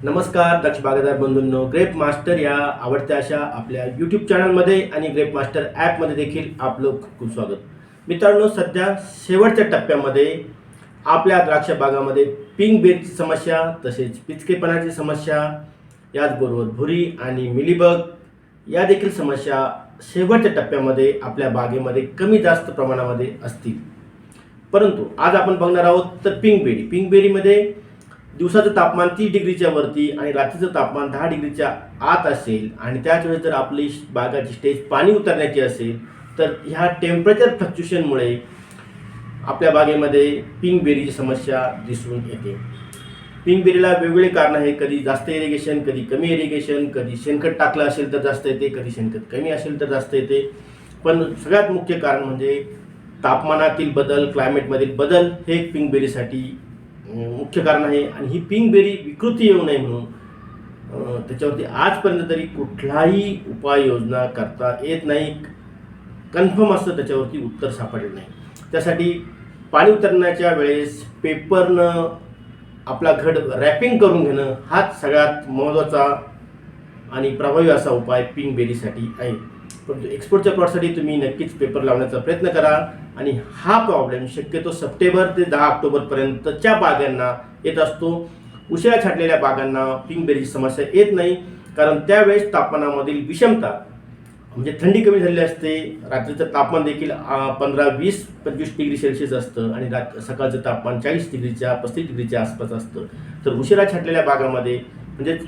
नमस्कार दक्ष बागायतदार बंधूंनो. Grep master या आवडत्या अशा आपल्या यूट्यूब चॅनलमध्ये आणि ग्रेप मास्टर ॲपमध्ये देखील आपलं खूप खूप स्वागत. मित्रांनो सध्या शेवटच्या टप्प्यामध्ये आपल्या द्राक्ष बागामध्ये पिंक बेरची समस्या तसेच पिचकेपणाची समस्या याचबरोबर भुरी आणि मिलीबग या देखील समस्या शेवटच्या टप्प्यामध्ये आपल्या बागेमध्ये कमी जास्त प्रमाणामध्ये असतील. परंतु आज आपण बघणार आहोत तर पिंक बेरी. पिंक बेरीमध्ये दिवसाचं तापमान तीस डिग्रीच्या वरती आणि रात्रीचं तापमान दहा डिग्रीच्या आत असेल आणि त्याच वेळेस जर आपली बागाची स्टेज पाणी उतरण्याची असेल तर ह्या टेम्परेचर फ्लक्च्युएशनमुळे आपल्या बागेमध्ये पिंक बेरीची समस्या दिसून येते. पिंक बेरीला वेगवेगळे कारण आहे कधी जास्त इरिगेशन कधी कमी इरिगेशन कधी शेणखत टाकलं असेल तर जास्त येते कधी शेणखत कमी असेल तर जास्त येते. पण सगळ्यात मुख्य कारण म्हणजे तापमानातील बदल क्लायमेटमधील बदल हे पिंक बेरीसाठी मुख्य कारण आहे आणि ही पिंक बेरी विकृती येऊ नये म्हणून त्याच्यावरती आजपर्यंत तरी कुठलाही उपाययोजना करता येत नाही. कन्फर्म असतं त्याच्यावरती उत्तर सापडलं नाही. त्यासाठी पाणी उतरण्याच्या वेळेस पेपरनं आपला घड रॅपिंग करून घेणं हाच सगळ्यात महत्त्वाचा आणि प्रभावी असा उपाय पिंक बेरीसाठी आहे. परंतु एक्सपोर्टच्या प्लॉटसाठी तुम्ही नक्कीच पेपर लावण्याचा प्रयत्न करा. आणि हा प्रॉब्लेम शक्यतो सप्टेंबर ते दहा ऑक्टोबरपर्यंतच्या बागांना येत असतो. उशिरा छाटलेल्या बागांना पिंक बेरीची समस्या येत नाही. कारण त्यावेळेस तापमानामधील विषमता म्हणजे थंडी कमी झालेली असते. रात्रीचं तापमान देखील पंधरा वीस पंचवीस डिग्री सेल्सिअस असतं. आणि रात सकाळचं तापमान चाळीस डिग्रीच्या पस्तीस डिग्रीच्या आसपास असतं. तर उशिरा छाटलेल्या बागामध्ये म्हणजेच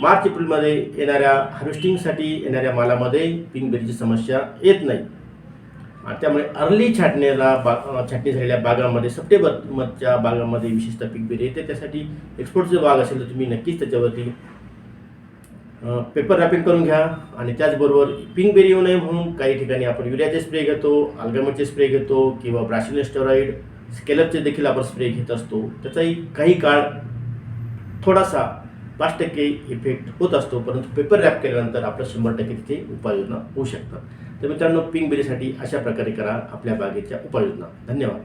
मार्च एप्रिलमध्ये येणाऱ्या हार्वेस्टिंगसाठी येणाऱ्या मालामध्ये पिंकबेरीची समस्या येत नाही. आणि त्यामुळे अर्ली छाटणीला बा छाटणी झालेल्या बागामध्ये सप्टेंबरच्या बागामध्ये विशेषतः पिकबेरी येते. त्यासाठी एक्सपोर्टचे बाग असेल तर तुम्ही नक्कीच त्याच्यावरती पेपर रॅपिंग करून घ्या. आणि त्याचबरोबर पिंकबेरी येऊ नये म्हणून काही ठिकाणी आपण युरियाचे स्प्रे घेतो अल्गामेटचे स्प्रे घेतो किंवा ब्राशिल स्टेरॉइड स्केलपचे देखील आपण स्प्रे घेत असतो. त्याचाही काही काळ थोडासा पाच टक्के इफेक्ट होत असतो परंतु पेपर रॅप केल्यानंतर आपलं शंभर टक्के तिथे उपाययोजना होऊ शकतात. तर मित्रांनो पिंक बेरीसाठी अशा प्रकारे करा आपल्या बागेच्या उपाययोजना धन्यवाद.